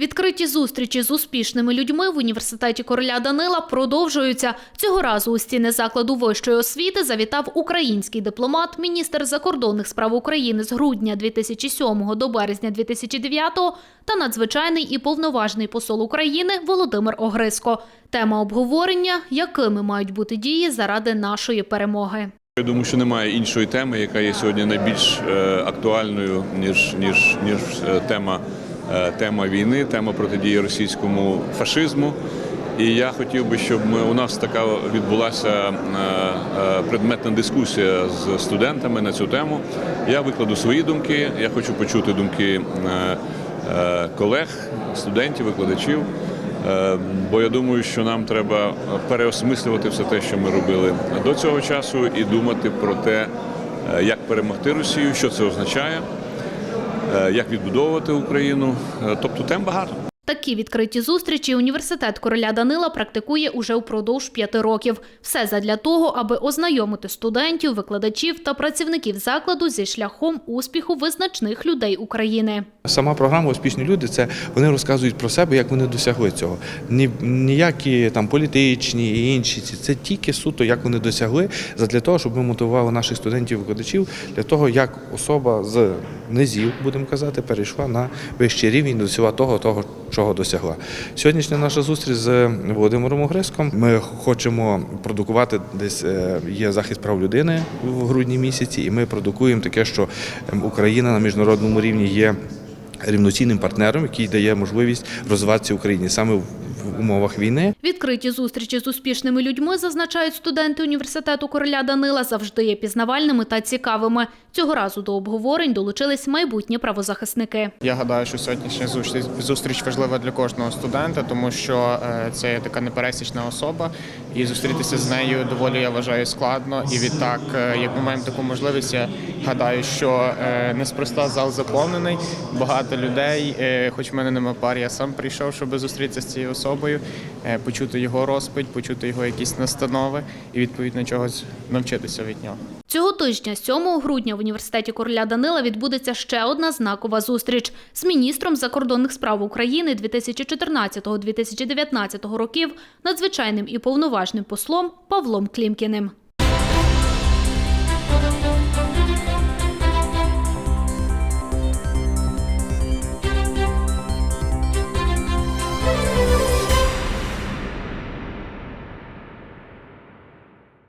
Відкриті зустрічі з успішними людьми в університеті короля Данила продовжуються. Цього разу у стіни закладу вищої освіти завітав український дипломат, міністр закордонних справ України з грудня 2007 до березня 2009 та надзвичайний і повноважний посол України Володимир Огриско. Тема обговорення – якими мають бути дії заради нашої перемоги. Я думаю, що немає іншої теми, яка є сьогодні найбільш е, актуальною ніж ніж ніж е, тема, тема війни, тема протидії російському фашизму. І я хотів би, щоб ми у нас така відбулася е, е, предметна дискусія з студентами на цю тему. Я викладу свої думки. Я хочу почути думки е, е, колег, студентів, викладачів. Е, Бо я думаю, що нам треба переосмислювати все те, що ми робили до цього часу, і думати про те, е, як перемогти Росію, що це означає, е, як відбудовувати Україну. Е, Тобто тем багато. Такі відкриті зустрічі університет короля Данила практикує уже впродовж п'яти років. Все задля того, аби ознайомити студентів, викладачів та працівників закладу зі шляхом успіху визначних людей України. Сама програма Успішні люди це вони розказують про себе, як вони досягли цього. Ні, ніякі там політичні і інші це тільки суто, як вони досягли, для того, щоб ми мотивували наших студентів-викладачів для того, як особа з низів, будемо казати, перейшла на вищий рівень, досягла того, того, чого досягла. Сьогоднішня наша зустріч з Володимиром Огриском. Ми хочемо продукувати десь е, є захист прав людини в грудні місяці, і ми продукуємо таке, що ем, Україна на міжнародному рівні є рівноцінним партнером, який дає можливість розвиватися Україні саме в умовах війни. Відкриті зустрічі з успішними людьми, зазначають студенти університету короля Данила, завжди є пізнавальними та цікавими. Цього разу до обговорень долучились майбутні правозахисники. Я гадаю, що сьогоднішня зустріч, зустріч важлива для кожного студента, тому що е, це є така непересічна особа, і зустрітися з нею доволі я вважаю складно. І відтак, е, як ми маємо таку можливість, я гадаю, що е, неспроста зал заповнений, багато людей. Хоч в мене нема пар, я сам прийшов, щоб зустрітися з цією особою, е, почути його розповідь, почути його якісь настанови і відповідно чогось навчитися від нього. Цього тижня, 7 грудня, в університеті короля Данила відбудеться ще одна знакова зустріч з міністром закордонних справ України 2014-2019 років, надзвичайним і повноважним послом Павлом Клімкіним.